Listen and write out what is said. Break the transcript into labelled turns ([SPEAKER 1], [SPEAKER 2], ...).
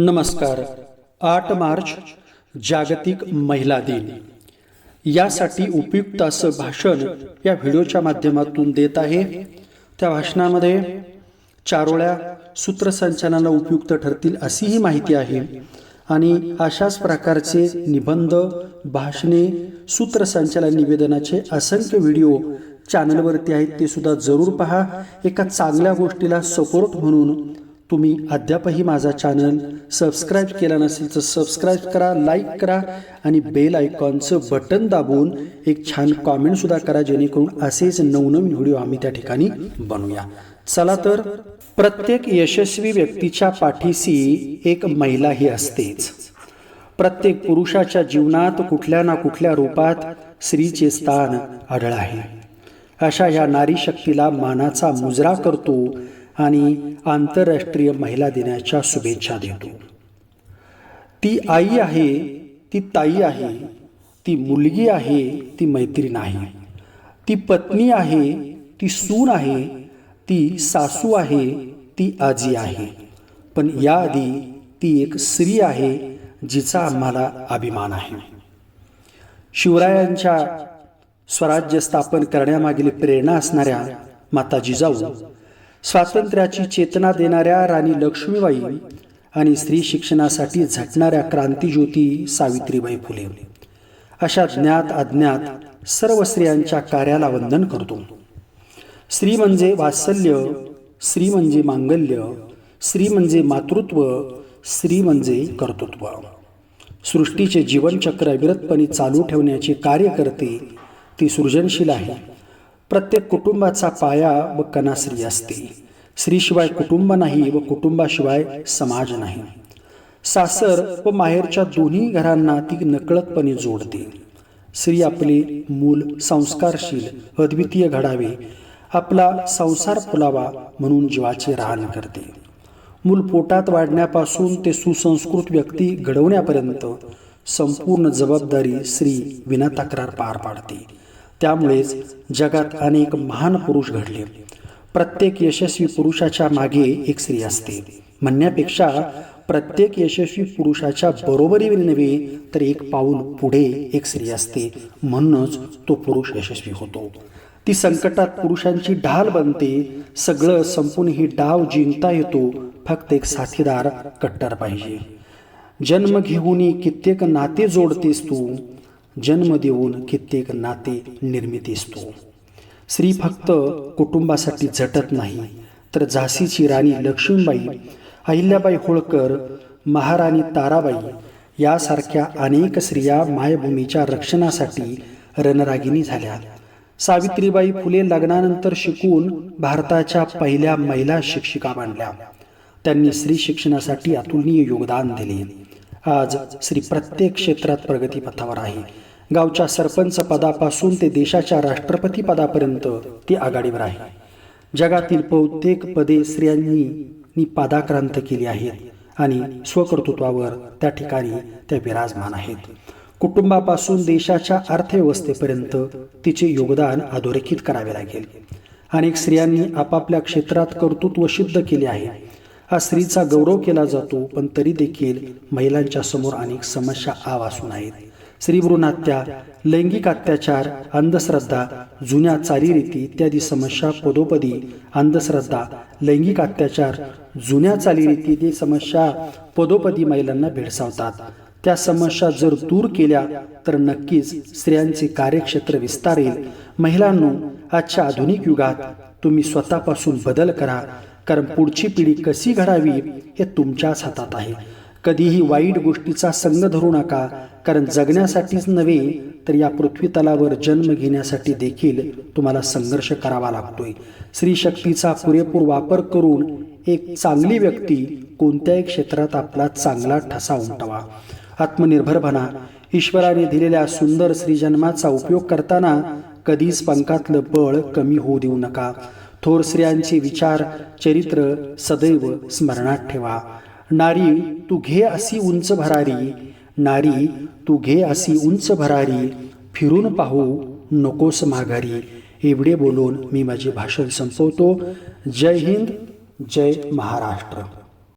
[SPEAKER 1] नमस्कार. आठ मार्च जागतिक महिला दिन. यासाठी उपयुक्त असं भाषण या व्हिडिओच्या माध्यमातून देत आहे. त्या भाषणामध्ये चारोळ्या सूत्रसंचलनाला उपयुक्त ठरतील अशी ही माहिती आहे आणि अशाच प्रकारचे निबंध भाषणे सूत्रसंचालन निवेदनाचे असंख्य व्हिडिओ चॅनलवरती आहेत ते सुद्धा जरूर पहा. एका चांगल्या गोष्टीला सपोर्ट म्हणून तुम्ही अद्यापही माझा चॅनल सबस्क्राईब केला नसेल तर सबस्क्राईब करा लाईक करा आणि बेल आयकॉनचं बटन दाबून एक छान कॉमेंटसुद्धा करा जेणेकरून असेच नवनवीन व्हिडिओ आम्ही त्या ठिकाणी बनवूया. चला तर प्रत्येक यशस्वी व्यक्तीच्या पाठीशी एक महिला ही असतेच. प्रत्येक पुरुषाच्या जीवनात कुठल्या ना कुठल्या रूपात स्त्रीचे स्थान आढळ आहे. अशा ह्या नारी शक्तीला मानाचा मुजरा करतो आणि आंतरराष्ट्रीय महिला दिनाच्या शुभेच्छा देतो. ती आई आहे ती ताई आहे ती मुलगी आहे ती मैत्रीण आहे ती पत्नी आहे ती सून आहे ती सासू आहे ती आजी आहे. पण याआधी ती एक स्त्री आहे जिचा आम्हाला अभिमान आहे. शिवरायांच्या स्वराज्य स्थापन करण्यामागील प्रेरणा असणाऱ्या माता जिजाऊ स्वातंत्र्याची चेतना देणाऱ्या राणी लक्ष्मीबाई आणि स्त्री शिक्षणासाठी झटणाऱ्या क्रांतीज्योती सावित्रीबाई फुले. अशा ज्ञात अज्ञात सर्व स्त्रियांच्या कार्याला वंदन करतो. स्त्री म्हणजे वात्सल्य स्त्री म्हणजे मांगल्य स्त्री म्हणजे मातृत्व स्त्री म्हणजे कर्तृत्व. सृष्टीचे जीवनचक्र अविरतपणे चालू ठेवण्याचे कार्य करते ती सृजनशील आहे. प्रत्येक कुटुंबाचा पाया व कणा असते. स्त्रीशिवाय कुटुंब नाही व कुटुंबाशिवाय समाज नाही. सासर व माहेरच्या दोन्ही घरांना ती नकळतपणे जोडते. स्त्री आपले मूल संस्कारशील अद्वितीय घडावे आपला संसार फुलावा म्हणून जीवाचे राहण करते. मूल पोटात वाढण्यापासून ते सुसंस्कृत व्यक्ती घडवण्यापर्यंत संपूर्ण जबाबदारी स्त्री विना तक्रार पार पाडते. त्यामुळेच जगात अनेक महान पुरुष घडले. प्रत्येक यशस्वी पुरुषाच्या मागे एक स्त्री असते. म्हणण्यापेक्षा प्रत्येक यशस्वी पुरुषाच्या बरोबरीने नव्हे तर एक पाऊल पुढे एक स्त्री असते. म्हणूनच तो पुरुष यशस्वी होतो. ती संकटात पुरुषांची ढाल बनते. सगळं संपून ही डाव जिंकता येतो. फक्त एक साथीदार कट्टर पाहिजे. जन्म घेऊन कित्येक नाते जोडतेस तू. जन्म देऊन कित्येक नाते निर्मित असतो स्त्री फक्त कुटुंबासाठी झटत नाही तर झाशीची राणी लक्ष्मीबाई अहिल्याबाई होळकर महाराणी ताराबाई यासारख्या अनेक स्त्रिया मायभूमीच्या रक्षणासाठी रणरागिणी झाल्या. सावित्रीबाई फुले लग्नानंतर शिकून भारताच्या पहिल्या महिला शिक्षिका बनल्या त्यांनी स्त्री शिक्षणासाठी अतुलनीय योगदान दिले. आज स्त्री प्रत्येक क्षेत्रात प्रगतीपथावर आहे. गावच्या सरपंच पदापासून ते देशाच्या राष्ट्रपती पदापर्यंत ती आघाडीवर आहे. जगातील बहुतेक पदे स्त्रियांनी पादाक्रांत केली आहेत आणि स्वकर्तृत्वावर त्या ठिकाणी त्या विराजमान आहेत. कुटुंबापासून देशाच्या अर्थव्यवस्थेपर्यंत तिचे योगदान अधोरेखित करावे लागेल. अनेक स्त्रियांनी आपापल्या क्षेत्रात कर्तृत्व सिद्ध केले आहे. हा स्त्रीचा गौरव केला जातो पण तरी देखील महिलांच्या समोर अनेक समस्या आवासून आहेत. स्त्रीभ्रूणहत्या लैंगिक अत्याचार अंधश्रद्धा जुन्या चालीरीती इत्यादी समस्या पदोपदी अंधश्रद्धा लैंगिक अत्याचार जुन्या चालीरीती इत्यादी समस्या पदोपदी महिलांना भेडसावतात. त्या समस्या जर दूर केल्या तर नक्कीच स्त्रियांचे कार्यक्षेत्र विस्तारेल. महिलांनो आजच्या आधुनिक युगात तुम्ही स्वतःपासून बदल करा कारण पुढची पिढी कशी घडावी हे तुमच्याच हातात आहे. कधीही वाईट गोष्टीचा संग धरू नका कारण जगण्यासाठीच नव्हे तर या पृथ्वी तलावर जन्म घेण्यासाठी देखील तुम्हाला संघर्ष करावा लागतोय. स्त्री शक्तीचा पुरेपूर वापर करून एक चांगली व्यक्ती कोणत्याही क्षेत्रात आपला चांगला ठसा उमटवा. आत्मनिर्भर बना. ईश्वराने दिलेल्या सुंदर श्रीजन्माचा उपयोग करताना कधीच पंखातलं बळ कमी होऊ देऊ नका. थोर स्त्रियांचे विचार चरित्र सदैव स्मरणात ठेवा. नारी तू घे असी उंच भरारी. नारी तू घे असी उंच भरारी. फिरून पाहू नकोस माघारी. एवढे बोलून मी माझे भाषण संपवतो. जय हिंद जय महाराष्ट्र.